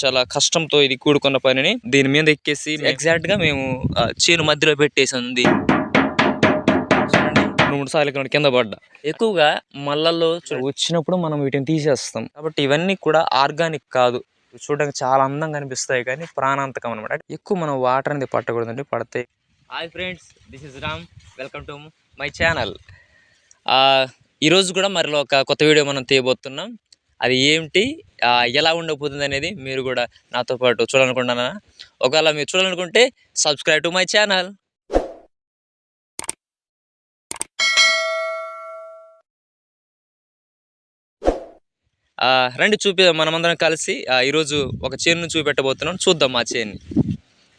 చాలా కష్టంతో ఇది కూడుకున్న పనిని దీని మీద ఎక్కేసి ఎగ్జాక్ట్గా మేము చేను మధ్యలో పెట్టేసి ఉంది రెండు మూడు సార్లు కింద పడ్డా. ఎక్కువగా మల్లల్లో వచ్చినప్పుడు మనం వీటిని తీసేస్తాం. కాబట్టి ఇవన్నీ కూడా ఆర్గానిక్ కాదు. చూడడానికి చాలా అందంగా అనిపిస్తాయి కానీ ప్రాణాంతకం అనమాట ఎక్కువ మనం వాటర్ అనేది పట్టకూడదండి పడతాయి hi friends this is Ram welcome to my channel ఈరోజు కూడా మరిలో ఒక కొత్త వీడియో మనం తీయబోతున్నాం. అది ఏమిటి ఎలా ఉండబోతుంది అనేది మీరు కూడా నాతో పాటు చూడాలనుకుంటున్నారా? ఒకవేళ మీరు చూడాలనుకుంటే సబ్స్క్రైబ్ టు మై ఛానల్ రండి చూపి మనమందరం కలిసి ఈరోజు ఒక చేనును చూపెట్టబోతున్నాం. చూద్దాం మా చేను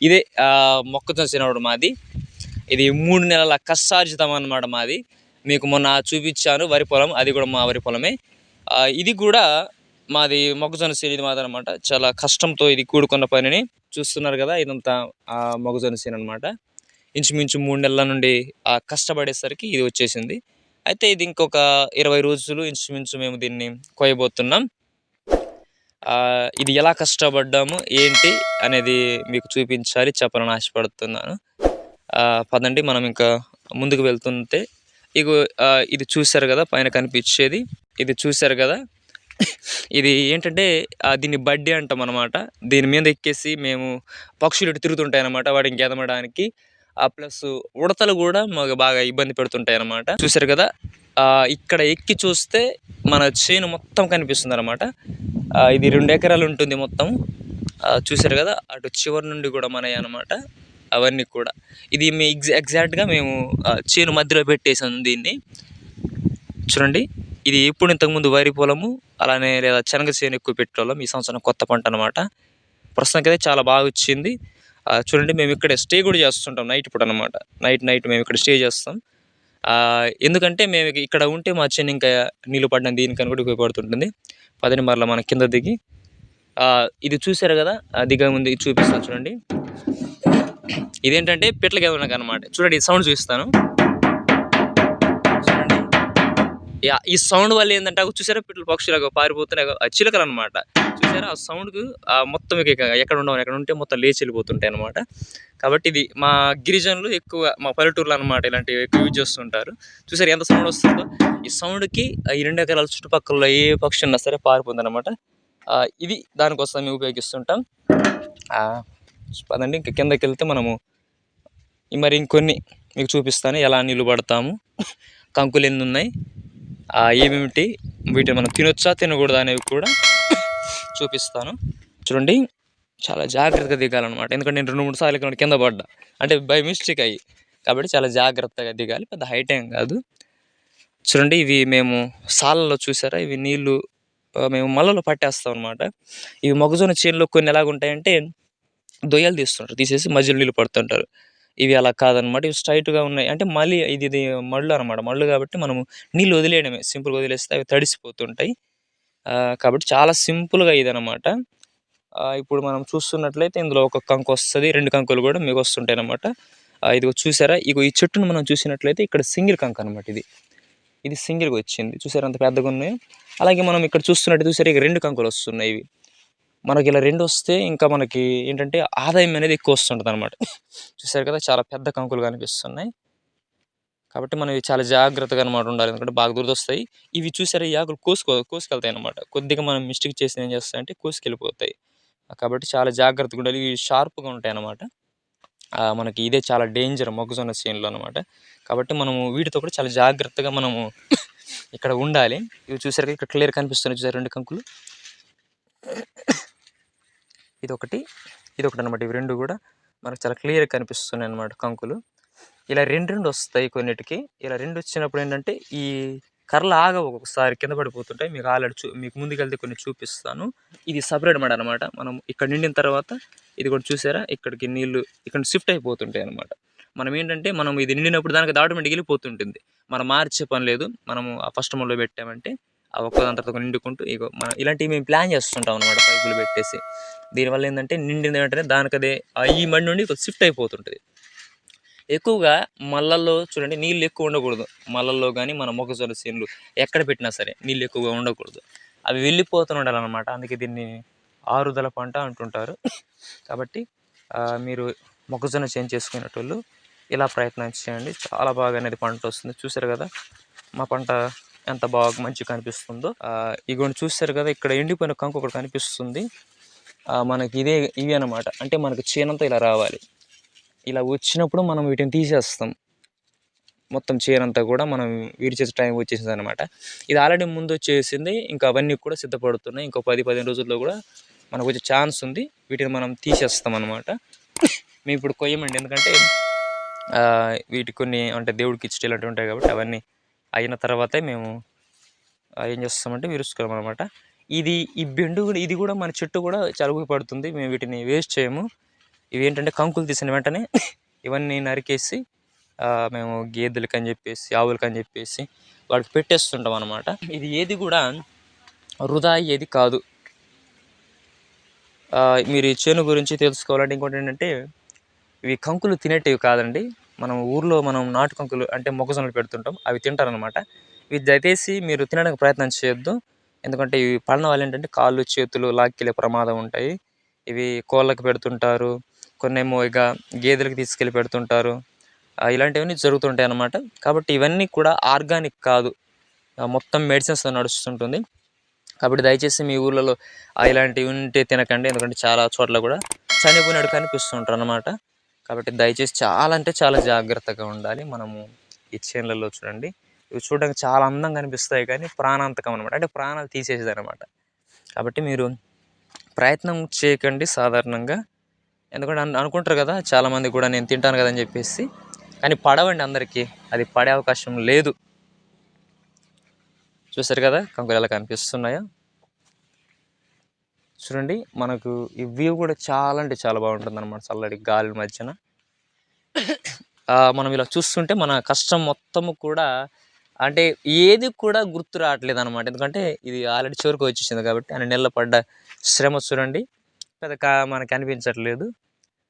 ఇదే ఆ, మొక్కజొన్న చేనవడం మాది. ఇది మూడు నెలల కష్టార్జితం అన్నమాట మాది. మీకు మొన్న చూపించాను వరి పొలం అది కూడా మా వరి పొలమే. ఇది కూడా మాది మొక్కజొన్న చేను ఇది మాది అనమాట చాలా కష్టంతో ఇది కూడుకున్న పనిని చూస్తున్నారు కదా ఇదంతా ఆ, మొక్కజొన్న చేను అనమాట ఇంచుమించు మూడు నెలల నుండి కష్టపడేసరికి ఇది వచ్చేసింది. అయితే ఇది ఇంకొక ఇరవై రోజులు ఇంచుమించు మేము దీన్ని కోయబోతున్నాం ఇది ఎలా కష్టపడ్డాము ఏంటి అనేది మీకు చూపించాలి చెప్పాలని ఆశపడుతున్నాను. పదండి మనం ఇంకా ముందుకు వెళ్తుంటే ఇక ఇది చూశారు కదా పైన కనిపించేది. ఇది చూశారు కదా. ఇది ఏంటంటే దీన్ని బడ్డీ అంటాం అనమాట దీని మీద ఎక్కేసి మేము పక్షులు ఇటు తిరుగుతుంటాయి అనమాట వాటిని గెదమడానికి ఆ ప్లస్ ఉడతలు కూడా మాకు బాగా ఇబ్బంది పెడుతుంటాయి అనమాట చూశారు కదా ఇక్కడ ఎక్కి చూస్తే మన చేను మొత్తం కనిపిస్తుంది అనమాట ఇది రెండు ఎకరాలు ఉంటుంది మొత్తం. చూసారు చూశారు కదా అటు చివరి నుండి కూడా మనవి అనమాట అవన్నీ కూడా. ఇది మీ ఎగ్జా ఎగ్జాక్ట్గా మేము చేను మధ్యలో పెట్టేసాం దీన్ని. చూడండి ఇది ఎప్పుడు ఇంతకుముందు వరి పొలము అలానే లేదా శనగ చేను ఎక్కువ పెట్టేవాళ్ళం ఈ సంవత్సరం కొత్త పంట అనమాట ప్రస్తుతానికి అయితే చాలా బాగా వచ్చింది. చూడండి మేము ఇక్కడ స్టే కూడా చేస్తుంటాం నైట్ ఇప్పుడు అనమాట నైట్ నైట్ మేము ఇక్కడ స్టే చేస్తాం. ఎందుకంటే మేము ఇక్కడ ఉంటే మా చేను ఇంకా నీళ్ళు పడిన దీనికని కూడా ఉపయోగపడుతుంటుంది. పదని మరల మన కింద దిగి. ఇది చూసారు కదా దిగ ముందు చూపిస్తాను చూడండి. ఇదేంటంటే పిట్లకి ఏమన్నా అనమాట చూడండి ఈ సౌండ్ చూపిస్తాను. చూడండి. ఈ సౌండ్ వల్ల ఏంటంటే చూసారా పిట్ల పక్షులు పారిపోతున్నాయి చిలకలు అనమాట చూసారా ఆ సౌండ్కు మొత్తం ఎక్కడ ఉండవు ఎక్కడ ఉంటే మొత్తం లేచి వెళ్ళిపోతుంటాయి అనమాట కాబట్టి ఇది మా గిరిజనులు ఎక్కువ మా పల్లెటూర్లు అనమాట ఇలాంటివి ఎక్కువ యూజ్ చేస్తుంటారు. చూసారు ఎంత సౌండ్ వస్తుందో? ఈ సౌండ్కి ఈ రెండు ఎకరాల చుట్టుపక్కల ఏ పక్షి ఉన్నా సరే పారిపోతుంది అనమాట ఇది దానికోసం మేము ఉపయోగిస్తుంటాం. పదండి. ఇంకా కిందకి వెళ్తే మనము మరి ఇంకొన్ని మీకు చూపిస్తాను. ఎలా నీళ్ళు పడతాము కంకులు ఎన్ని ఉన్నాయి ఏమేమిటి వీటిని మనం తినొచ్చా తినకూడదా అనేవి కూడా చూపిస్తాను. చూడండి చాలా జాగ్రత్తగా దిగాలన్నమాట. ఎందుకంటే నేను రెండు మూడు సార్లు ఇక్కడ కింద పడ్డా. అంటే బై మిస్టేక్ అయ్యి. కాబట్టి చాలా జాగ్రత్తగా దిగాలి. పెద్ద హైట్ ఏం కాదు. చూడండి ఇవి మేము సాలలో చూసారా? ఇవి నీళ్ళు మేము మళ్ళలో పట్టేస్తాం అనమాట ఇవి మొగజొన్న చేనులో కొన్ని ఎలాగుంటాయంటే దొయ్యాలు తీస్తుంటారు తీసేసి మధ్యలో నీళ్ళు పడుతుంటారు. ఇవి అలా కాదనమాట ఇవి స్ట్రైట్గా ఉన్నాయి. అంటే మళ్ళీ ఇది ఇది మళ్ళు అనమాట మళ్ళు కాబట్టి మనము నీళ్ళు వదిలేయడమే. సింపుల్గా వదిలేస్తే అవి తడిసిపోతుంటాయి. కాబట్టి చాలా సింపుల్గా ఇది ఇప్పుడు మనం చూస్తున్నట్లయితే ఇందులో ఒక కంకు వస్తుంది రెండు కంకులు కూడా మీకు వస్తుంటాయి అనమాట ఇది చూసారా? ఇక ఈ చెట్టును మనం చూసినట్లయితే ఇక్కడ సింగిల్ కంకు అనమాట ఇది. ఇది సింగిల్గా వచ్చింది. చూసారా? అంత పెద్దగా ఉన్నాయి. అలాగే మనం ఇక్కడ చూస్తున్నట్టు చూసారా? ఇక రెండు కంకులు వస్తున్నాయి ఇవి. మనకి ఇలా రెండు వస్తే ఇంకా మనకి ఏంటంటే ఆదాయం అనేది ఎక్కువ వస్తుంటుంది అనమాట చూసారు కదా చాలా పెద్ద కంకులు కనిపిస్తున్నాయి. కాబట్టి మనం చాలా జాగ్రత్తగా అనమాట ఉండాలి. ఎందుకంటే బాగా దురదొస్తాయి ఇవి చూసారా ఈ ఆకులు కోసుకో కోసుకెళ్తాయి అనమాట కొద్దిగా మనం మిస్టేక్ చేసి ఏం చేస్తాయంటే కోసుకెళ్ళిపోతాయి. కాబట్టి చాలా జాగ్రత్తగా ఉండాలి. ఇవి షార్ప్గా ఉంటాయి అనమాట మనకి ఇదే చాలా డేంజర్ మొక్కజొన్న చేనులో అనమాట కాబట్టి మనము వీటితో కూడా చాలా జాగ్రత్తగా మనము ఇక్కడ ఉండాలి. ఇవి చూసారు ఇక్కడ క్లియర్ కనిపిస్తున్నాయి చూసారు రెండు కంకులు? ఇదొకటి ఇదొకటి ఇది ఒకటి అనమాట ఇవి రెండు కూడా మనకు చాలా క్లియర్గా కనిపిస్తున్నాయి అనమాట కంకులు. ఇలా రెండు రెండు వస్తాయి కొన్నిటికి. ఇలా రెండు వచ్చినప్పుడు ఏంటంటే ఈ కర్రలు ఆగవు ఒక్కొక్కసారి కింద పడిపోతుంటాయి. మీకు ఆల్రెడీ చూ మీకు ముందుకెళ్తే కొన్ని చూపిస్తాను. ఇది సపరేట్ మాట అనమాట మనం ఇక్కడ నిండిన తర్వాత ఇది కూడా చూసారా? ఇక్కడికి నీళ్ళు ఇక్కడ షిఫ్ట్ అయిపోతుంటాయి అనమాట మనం ఏంటంటే మనం ఇది నిండినప్పుడు దానికి ఆటోమేటిక్ వెళ్ళిపోతుంటుంది. మనం మార్చే పని లేదు. మనము ఆ ఫస్ట్ మొదలు పెట్టామంటే ఆ ఒక్కదాని తర్వాత నిండుకుంటూ ఇగో మనం ఇలాంటివి మేము ప్లాన్ చేస్తుంటాం అనమాట పైపులు పెట్టేసి. దీనివల్ల ఏంటంటే నిండిన వెంటనే దానికి అదే ఆ ఈ మడి నుండి షిఫ్ట్ అయిపోతుంటుంది. ఎక్కువగా మల్లల్లో చూడండి నీళ్ళు ఎక్కువ ఉండకూడదు. మల్లల్లో కానీ మన మొక్కజొన్న చేనులు ఎక్కడ పెట్టినా సరే నీళ్ళు ఎక్కువగా ఉండకూడదు. అవి వెళ్ళిపోతూ ఉండాలన్నమాట. అందుకే దీన్ని ఆరుదల పంట అంటుంటారు. కాబట్టి మీరు మొక్కజొన్న చేంజ్ చేసుకునేటోళ్ళు ఇలా ప్రయత్నం చేయండి. చాలా బాగా అనేది పంట వస్తుంది. చూసారు కదా మా పంట ఎంత బాగా మంచిగా కనిపిస్తుందో. ఇగోని ఇగోండి కదా ఇక్కడ ఎండిపోయిన కంకు ఒకటి కనిపిస్తుంది. మనకి ఇదే ఇవి అనమాట అంటే మనకి చేనంతా ఇలా రావాలి. ఇలా వచ్చినప్పుడు మనం వీటిని తీసేస్తాం. మొత్తం చేనంతా కూడా మనం విడిచేసే టైం వచ్చేసింది అనమాట ఇది ఆల్రెడీ ముందు వచ్చేసింది ఇంకా అవన్నీ కూడా సిద్ధపడుతున్నాయి. ఇంకో పది పదిహేను రోజుల్లో కూడా మనకు వచ్చే ఛాన్స్ ఉంది. వీటిని మనం తీసేస్తాం అనమాట మేము ఇప్పుడు కొయ్యమండి. ఎందుకంటే వీటి కొన్ని అంటే దేవుడికి ఇచ్చే ఇలాంటివి ఉంటాయి కాబట్టి అవన్నీ అయిన తర్వాతే మేము ఏం చేస్తామంటే విరుచుకోవడం అనమాట ఇది ఈ బెండు కూడా ఇది కూడా మన చెట్టు కూడా చలుగు పడుతుంది మేము వీటిని వేస్ట్ చేయము. ఇవి ఏంటంటే కంకులు తీసిన వెంటనే ఇవన్నీ నరికేసి మేము గేదెలకు అని చెప్పేసి ఆవులకు అని చెప్పేసి వాటికి పెట్టేస్తుంటాం అనమాట ఇది ఏది కూడా వృధా అయ్యేది కాదు. మీరు ఈ చేను గురించి తెలుసుకోవాలంటే ఇంకోటి ఏంటంటే ఇవి కంకులు తినేటివి కాదండి. మనం ఊర్లో మనం నాటుకంకులు అంటే మొక్కజొన్నలు పెడుతుంటాం అవి తింటారనమాట ఇవి దయచేసి మీరు తినడానికి ప్రయత్నం చేయొద్దు. ఎందుకంటే ఇవి పడిన వాళ్ళు ఏంటంటే కాళ్ళు చేతులు లాక్కెళ్ళే ప్రమాదం ఉంటాయి. ఇవి కోళ్ళకి పెడుతుంటారు కొన్నేమో ఇక గేదెలకు తీసుకెళ్ళి పెడుతుంటారు. ఇలాంటివన్నీ జరుగుతుంటాయి అన్నమాట. కాబట్టి ఇవన్నీ కూడా ఆర్గానిక్ కాదు. మొత్తం మెడిసిన్స్తో నడుస్తుంటుంది. కాబట్టి దయచేసి మీ ఊళ్ళలో ఇలాంటివి ఉంటే తినకండి. ఎందుకంటే చాలా చోట్ల కూడా చనిపోయినట్టు కనిపిస్తుంటారు అన్నమాట కాబట్టి దయచేసి చాలా అంటే చాలా జాగ్రత్తగా ఉండాలి. మనము ఈ చేన్లలో చూడండి. ఇవి చూడడానికి చాలా అందంగా అనిపిస్తాయి కానీ ప్రాణాంతకం అనమాట అంటే ప్రాణాలు తీసేసేది అనమాట కాబట్టి మీరు ప్రయత్నం చేయకండి సాధారణంగా. ఎందుకంటే అనుకుంటారు కదా చాలామంది కూడా నేను తింటాను కదా అని చెప్పేసి. కానీ పడవండి అందరికీ. అది పడే అవకాశం లేదు. చూసారు కదా కంకులు ఎలా కనిపిస్తున్నాయో. చూడండి మనకు ఈ వ్యూ కూడా చాలా అంటే చాలా బాగుంటుంది అనమాట చల్లటి గాలి మధ్యన. మనం ఇలా చూస్తుంటే మన కష్టం మొత్తము కూడా అంటే ఏది కూడా గుర్తు రావట్లేదు అనమాట ఎందుకంటే ఇది ఆల్రెడీ చివరికి వచ్చేసింది కాబట్టి అన్ని నెలల పడ్డ శ్రమ చూడండి. పెద్ద కా మనకి అనిపించట్లేదు.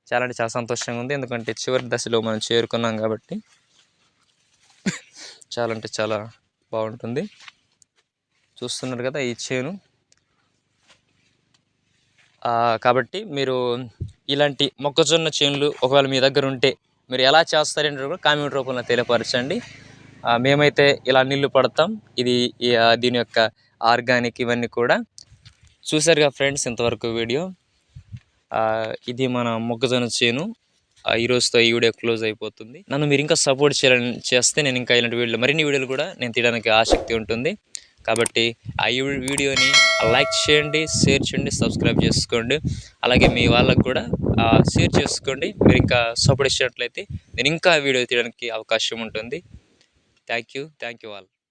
చాలా అంటే చాలా సంతోషంగా ఉంది. ఎందుకంటే చివరి దశలో మనం చేరుకున్నాం కాబట్టి చాలా అంటే చాలా బాగుంటుంది. చూస్తున్నారు కదా ఈ చేను. కాబట్టి మీరు ఇలాంటి మొక్కజొన్న చేనులు ఒకవేళ మీ దగ్గర ఉంటే మీరు ఎలా చేస్తారంటే కూడా కామెంట్ రూపంలో తెలియపరచండి. మేమైతే ఇలా నీళ్ళు పడతాం. ఇది దీని యొక్క ఆర్గానిక్ ఇవన్నీ కూడా. చూసారుగా ఫ్రెండ్స్ ఇంతవరకు వీడియో. ఇది మన మొక్కజొన్న చేను. ఆ, ఈ ఈ వీడియో క్లోజ్ అయిపోతుంది. నన్ను మీరు ఇంకా సపోర్ట్ చేయాలని చేస్తే నేను ఇంకా ఇలాంటి వీడియోలు మరిన్ని వీడియోలు కూడా నేను తీయడానికి ఆసక్తి ఉంటుంది. కాబట్టి ఆ ఈ వీడియోని లైక్ చేయండి షేర్ చేయండి సబ్స్క్రైబ్ చేసుకోండి. అలాగే మీ వాళ్ళకు కూడా షేర్ చేసుకోండి. మీరు ఇంకా సపోర్ట్ ఇచ్చినట్లయితే నేను ఇంకా వీడియో తీయడానికి అవకాశం ఉంటుంది. Thank you thank you all